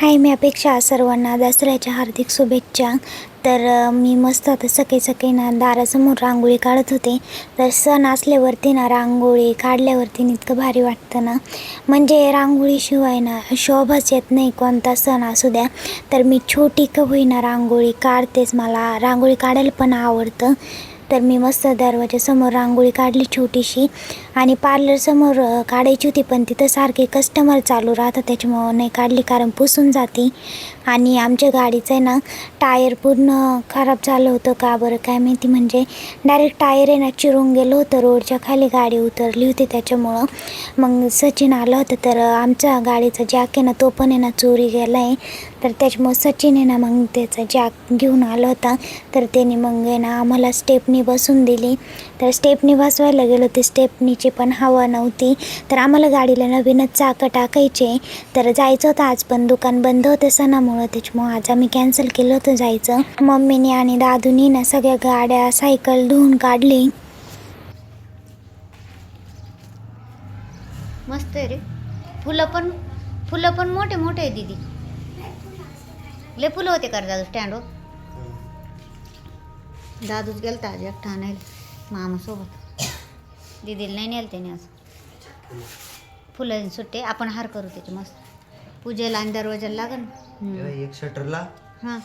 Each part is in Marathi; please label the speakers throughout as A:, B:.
A: हाय मी अपेक्षा सर्वांना दसऱ्याच्या हार्दिक शुभेच्छा. तर मी मस्त आता सकाळी सकाळी ना दारासमोर रांगोळी काढत होते. तर सण असल्यावरती ना रांगोळी काढल्यावरती इतकं भारी वाटतं ना. म्हणजे रांगोळीशिवाय ना शोभाच येत नाही कोणता सण असू द्या. तर मी छोटी का होईना रांगोळी काढतेच. मला रांगोळी काढायला पण आवडतं. तर मी मस्त दरवाजासमोर रांगोळी काढली छोटीशी. आणि पार्लरसमोर काढायची होती पण तिथं सारखे कस्टमर चालू राहतात त्याच्यामुळं नाही काढली कारण पुसून जाते. आणि आमच्या गाडीचं आहे ना टायर पूर्ण खराब झालं होतं. का बरं काय माहिती म्हणजे डायरेक्ट टायर आहे ना चिरून गेलं होतं रोडच्या खाली गाडी उतरली होती त्याच्यामुळं. मग सचिन आलं होतं तर आमचा गाडीचा जॅक आहे ना तो पण आहे ना चोरी गेला आहे. तर त्याच्यामुळं सचिन आहे ना मग त्याचा जॅक घेऊन आला होता. तर त्याने मग आहे ना आम्हाला स्टेपनी बसून दिली. तर स्टेपनी बसवायला गेलो ते स्टेपनीची पण हवा नव्हती. तर आम्हाला गाडीला नवीनच चाकं टाकायचे. तर जायचं होतं आज पण दुकान बंद होतं सणामुळं. त्याच्यामुळं आज आम्ही कॅन्सल केलं होतं जायचं. मम्मीने आणि दादूनी ना सगळ्या गाड्या सायकल धुवून काढली.
B: मस्त आहे रे. फुलं पण फुलं पण मोठे मोठे आहे दीदी. लय फुलं होते कर दादू? स्टँडवर दादूच गेलता आज एकटा आणायला. मामासोबत. दीदीला नाही नेलं त्याने आज. फुलं सुट्टे आपण हार करू त्याचे मस्त. पूजेला आणि दरवाजाला लागन.
C: एक शटरला?
B: हां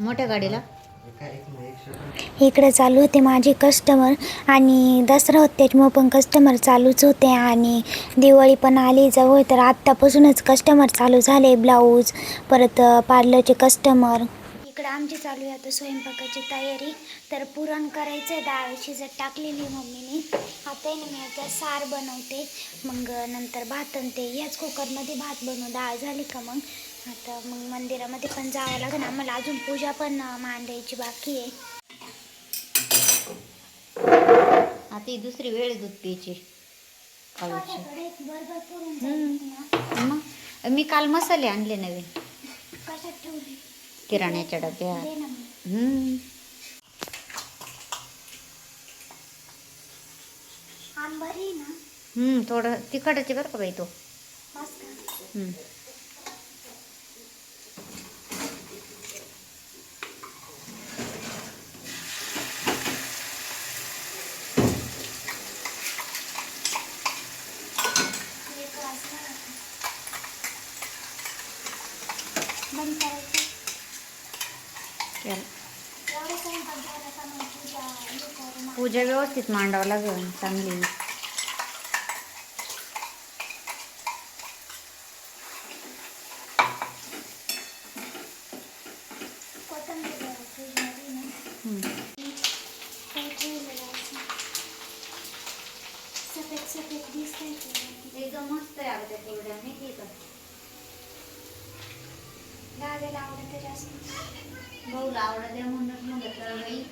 B: मोठ्या गाडीला.
A: इकडे चालू होते माझे कस्टमर आणि दसरा होते त्याच्यामुळे पण कस्टमर चालूच होते आणि दिवाळी पण आली. जवळ तर आत्तापासूनच कस्टमर चालू झाले ब्लाऊज परत पार्लरचे कस्टमर इकडे आमची चालू आहे आता स्वयंपाकाची तयारी. तर पुरण करायचं आहे डाळ शिजत टाकलेली मम्मीने. आता आहे मी आता सार बनवते. मग नंतर भात आणि ते याच कुकरमध्ये भात बनवू. डाळ झाली का मग? आता मग मंदिरामध्ये पण जावं लागेल. आम्हाला अजून पूजा पण मांडायची बाकी आहे.
B: आता ही दुसरी वेळ दूध प्यायची. मग? मी काल मसाले आणले नवीन.
A: कशात ठेवली?
B: किराण्याच्या डब्यात.
A: आंबारी आहे ना
B: हम्म, थोडं तिखटाचे बरं का बाई तो
A: बस का
B: हम्म.
A: एक वाजता आता. बंद करायचं
B: चल.
A: एवढं स्वयंपाक झाला का मग पूजा हे करू मग.
B: पूजा व्यवस्थित मांडावं लागेल चांगली
A: कोथिंबीर जरा फ्रीजमध्ये ना.
B: हम्म.
A: काही ठेवलेलं असं. सफेद सफेद दिसतंय ते.
B: एकदम मस्त आहे अगं त्या कुरड्या माहिती आहे का
A: दादाला आवडते जास्त.
B: भाऊला आवडत आहे म्हणूनच म्हणलं बाई.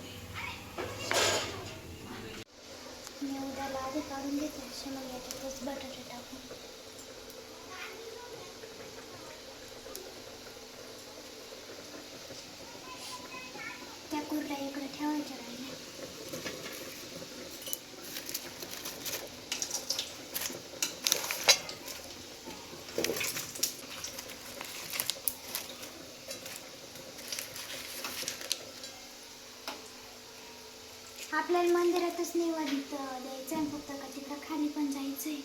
A: मी उद्याला आधी काढून घेते असे बटाट्या आपल्याला मंदिरातच निवांत द्यायचं आहे फक्त का तिकडं खाली पण जायचंय.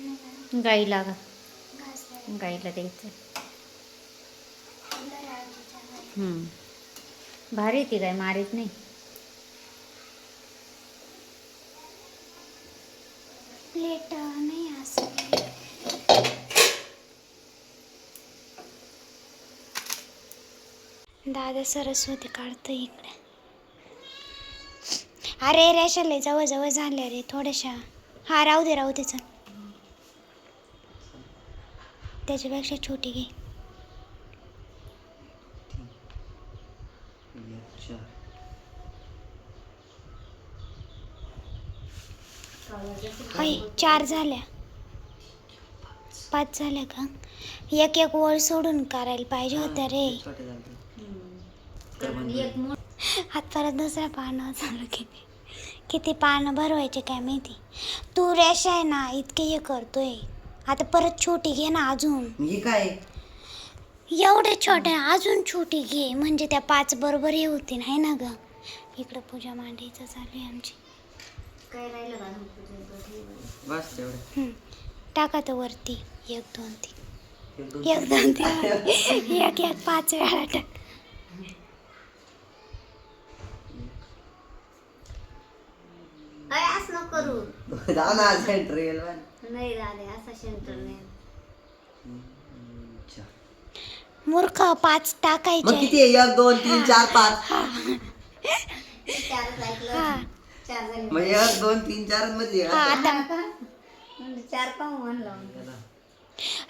A: नाही
B: गाईला गा
A: घास द्यायला.
B: गाईला द्यायचं
A: आपल्या राजाच्या घरी.
B: हम्म. भारी ती गाय मारीत नाही.
A: प्लेट अं, नाही असं. दादा सरस्वती काढतो इकडे. अरे रेशाले जवळ जवळ झाले रे थोड्याशा. हा राहू दे राहू दे चल. त्याच्यापेक्षा छोटी घे.
C: चार
A: होय चार झाल्या. पाच झाल्या का? एक एक वळ सोडून करायला पाहिजे होत्या रे.
B: एक मोठ
A: हात परत दुसऱ्या पानं चालू किती किती पानं भरवायचे काय माहिती? तू रेषा आहे ना इतके हे करतोय. आता परत छोटी घे ना अजून.
C: ही काय?
A: एवढ्या छोट्या अजून छोटी घे. म्हणजे त्या पाच बरोबर हे होतील आहे ना ग? इकडं पूजा मांडायचं चालू आहे आमची.
B: काय राहिलं का.
C: बस तेवढे.
A: हम्म. टाका तर वरती. एक दोन तीन.
C: एक दोन
A: एक दोन तीन. एक एक पाच वेळा टाक.
B: असं नको करू.
C: दहा ना सेंट्रल
B: नाही असा सेंटर नाही.
A: मूर्ख पाच
C: मग
A: टाकायचे
C: किती आहे? एक दोन तीन चार पाच.
B: चारच ऐकलं.
A: हा.
B: चार झाले.
C: म्हणजे एक दोन तीन चारमध्ये
A: हा
C: आहे.
A: आता.
B: म्हणजे चार पाहू म्हणलं.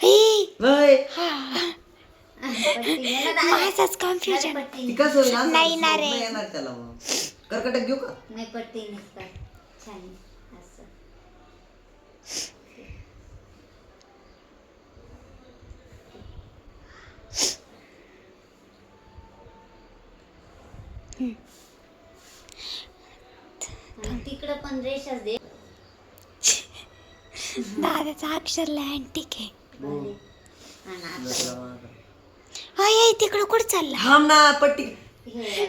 A: ही,
C: होय.
A: माझंच कन्फ्युजन
B: पट्टी
C: ती कसं होईल? असं?
A: नाही ना रे.
C: नाही. येणार त्याला मग. कर्कटक घेऊ का?
B: नाही पट्टी निघतात छान. असं तिकडं पण रेषाच दे.
A: दादाचा अक्षर लँटिक आहे.
B: आणि आता
A: अय तिकडं कुठं चालला?
C: थांब ना पट्टी.
B: हे.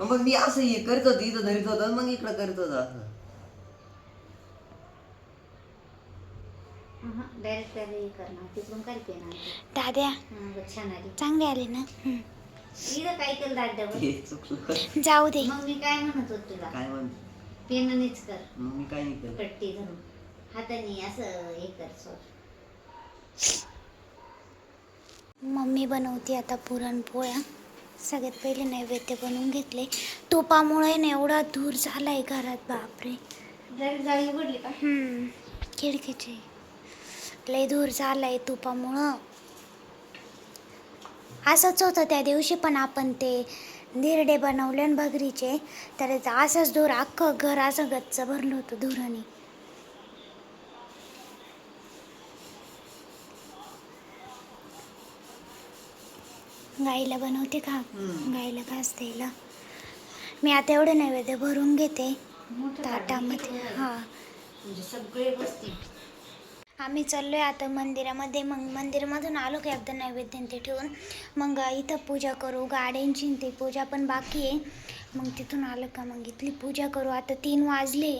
C: मग मी असं हे करत होती इथं धरीत होतं मग इकडं करत होतं. असं
B: डायरेक्ट हे करणार तिकडून काय पेन
A: दाद्या
B: छान आली.
A: चांगले आले ना? हम्म.
B: इथं काय केलं
C: हे चुकलं.
A: जाऊ दे.
B: मग मी काय म्हणत होत तुला?
C: काय म्हणते
B: पेननेच कर.
C: मग मी काय नाही केलं.
B: पट्टी धरून हाताने असं हे कर सॉरी
A: मम्मी बनवते आता पुरणपोळ्या. सगळ्यात पहिले नैवेद्य बनवून घेतले. तुपामुळे ना एवढा धूर झालाय घरात बापरे.
B: डायरेक्ट जाळी उघडली का?
A: हम्म, खिडकीचे. लय धूर झालाय तुपामुळं. असंच होतं त्या दिवशी पण आपण ते धिरडे बनवले ना भगरीचे तर असंच धूर अख्खं घर असं गच्च भरलं होतं धुराने. गाईला बनवते का. गाईला घास द्यायला. मी आता एवढे नैवेद्य भरून घेते. ताटामध्ये हां.
B: म्हणजे सगळे
A: आम्ही चाललोय आता मंदिरामध्ये. मग मंदिरामधून आलो की एकदा नैवेद्य ते ठेवून. मग इथं पूजा करू गाड्यांची ते पूजा पण बाकी आहे. मग तिथून आलं का मग इथली पूजा करू. आता तीन वाजले.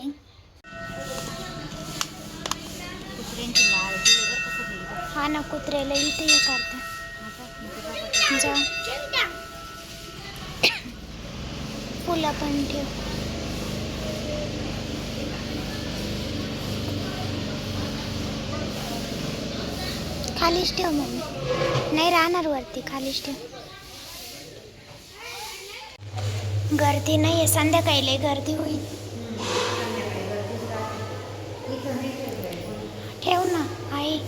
A: हा ना कुत्र्याला इथे हे करता जा. फुलं पण ठेव. खालीच ठेव मम्मी. नाही राहणार वरती खालीच ठेव. गर्दी नाही आहे संध्याकाळी गर्दी होईल ठेव ना आहे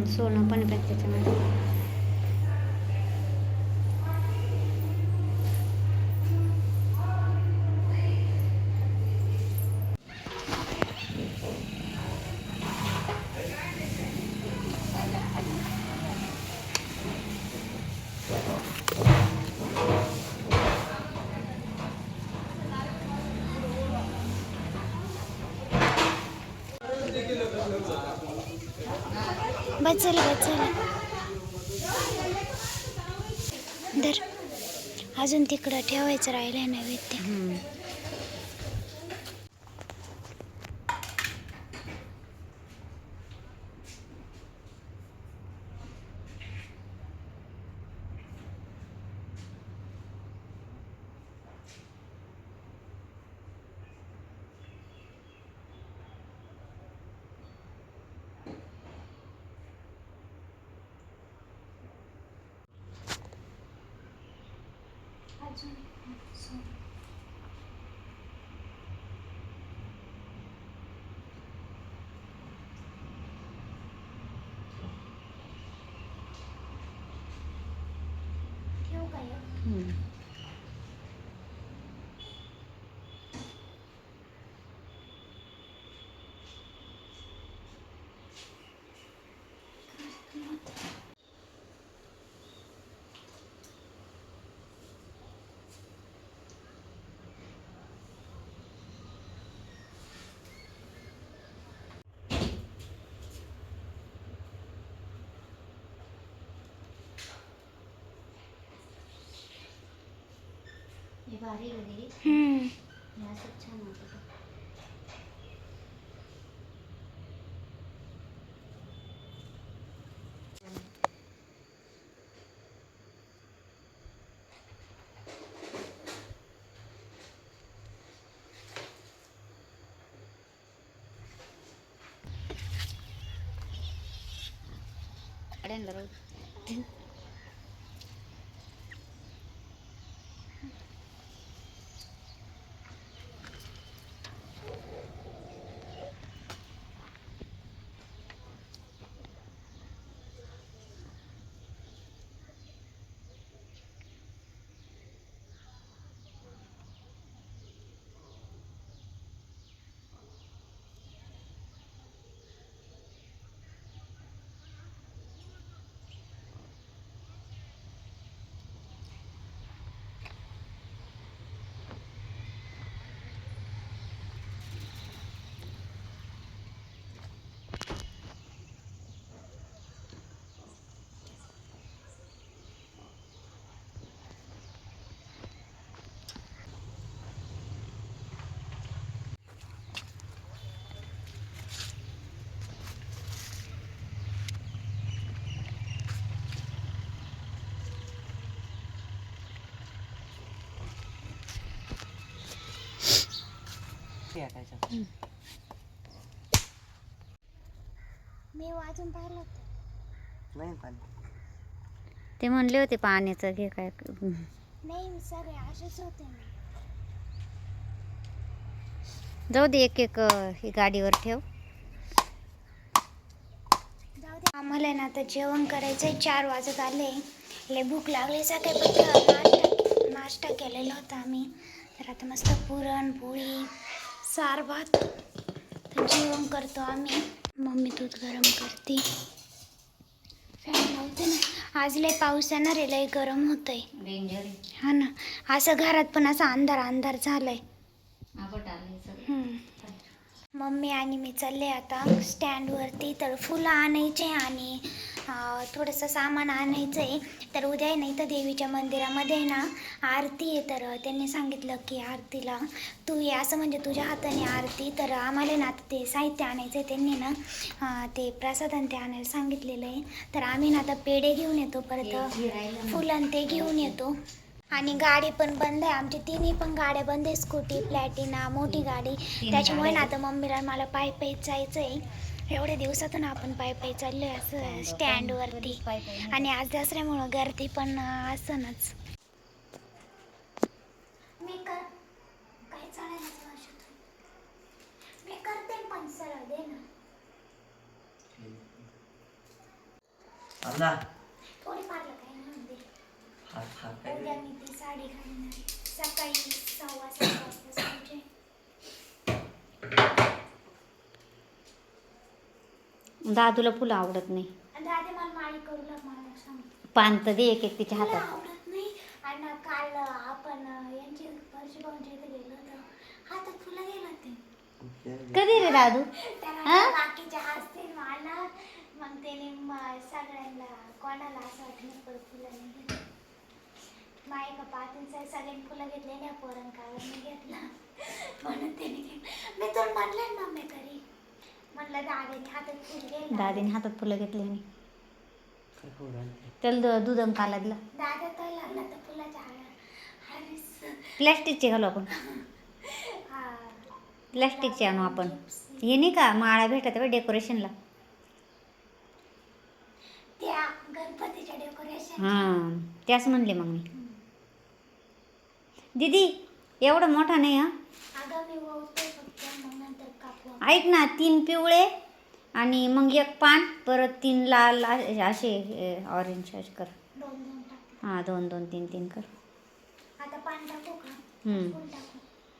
B: हम्म, सोनं पण पॅक त्याच्यामध्ये
A: बचल बचल. धर. अजून तिकडं ठेवायचं राहिलं नैवेद्य.
B: हम्म.
A: ठेवू का हे?
B: हम्म. हे भारी आहे दीदी
A: हम्म.
B: हे असं छान वाटतं गाड्यांना
A: मी वाचून पाहिलं होतं.
C: नाही पाणी
B: ते म्हणले होते पाण्याचं घे काय
A: नाही मी सगळे असेच होते ना.
B: जाऊ दे एक एक अं, ही गाडीवर ठेव.
A: जाऊ दे. आम्हाला आहे ना आता जेवण करायचं आहे. चार वाजत आले. लय भूक लागली सकाळी पण नाश्ता नाश्ता केलेला होता आम्ही. तर आता मस्त पुरण पोळी सार भात. तर जेवण करतो आम्ही. मम्मी दूध गरम करते. फॅन लावते ना. आज लय पाऊस आहे लय गरम होतंय.
B: डेंजर
A: हा ना. असं घरात पण असा अंधार अंधार झालाय. मम्मी आणि मी चालले आता. स्टँडवरती तर फुलं आणायचे आणि थोडंसं सामान आणायचं आहे. तर उद्या नाही तर देवीच्या मंदिरामध्ये ना आरती आहे. तर त्यांनी सांगितलं की आरतीला तू ये असं म्हणजे तुझ्या हाताने आरती. तर आम्हाला ना आता ते साहित्य आणायचं आहे. त्यांनी ना ते प्रसाद आणि ते आणायला सांगितलेलं आहे. तर आम्ही ना आता पेढे घेऊन येतो परत. फुलं ते घेऊन येतो. आणि गाडी पण बंद आहे. आमची तिन्ही पण गाड्या बंद आहे. स्कूटी प्लॅटिना मोठी गाडी. त्याच्यामुळे ना आता मम्मीला मला पायी पायी जायचं आहे. एवढ्या दिवसातून आपण पायी पायी चाललोय असं स्टँडवरती आणि आज दसऱ्यामुळं गर्दी पण अं, असनच मी कर काय चालायला मी करते पण सरळ दे ना.
C: आला.
A: थोडी पारलं काय म्हणून दे.
C: हात हात काय
A: उद्या मी ती साडी घालणार आहे. सकाळी सव्वा सात वाजता जायचे.
B: दादूला फुलं आवडत नाही.
A: दादी मला माळी करू लाग मला सांग.
B: पान तर दे एक एक तिच्या
A: मला
B: हातात.
A: आवडत नाही. आणि काल आपण यांचे परशी भाऊंच्या इथे गेलो होतो. हातात फुलं गेलं ते
B: कधी रे दादू?
A: त्याला
B: हा?
A: बाकीचे हसतील मला. मग त्याने म- सगळ्यांना कोणाला असं वाटलं पण फुलं नाही घेतली. का पाहतील सगळ्यांनी फुलं घेतले ना पोरण मी घेतला. म्हणून त्याने घेतलं. मी तर म्हणलं ना मम्मी तरी. म्हणलं दादाने हातात फुल
B: दादीने हातात फुलं घेतली आणि
C: काय करू राहिली?
B: त्याला द- दूध आणि काला दिला
A: दादा तर लागला तर फुलाच्या हार हरीस
B: प्लॅस्टिकचे घालू आपण.
A: हा.
B: प्लॅस्टिकचे आणू आपण. हे नाही का? माळा भेटत बा डेकोरेशनला
A: त्या गणपतीच्या डेकोरेशन
B: हां त्याच म्हणले मग मी. दीदी एवढं मोठा नाही हा?
A: अगं मी वळते फक्त मग नंतर कापू
B: ऐक ना तीन पिवळे आणि मग एक पान परत तीन लाल असे ऑरेंज असे कर. हां दोन दोन तीन तीन कर.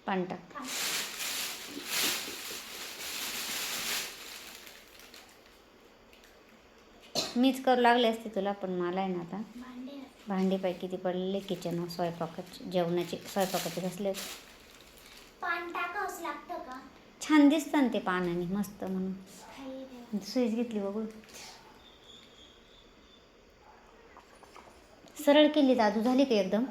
A: पान टाकू.
B: मीच करू लागले असते तुला पण मला आहे ना आता.
A: भांडे
B: पाय किती पडलेले किचन स्वयंपाकाचे जेवणाचे स्वयंपाकाचे घासले
A: पान टाकावंच लागतं.
B: छान दिसतं ते पानाने मस्त म्हणून.
A: काही
B: सुईच घेतली बघू. सरळ केली दादू झाली का एकदम?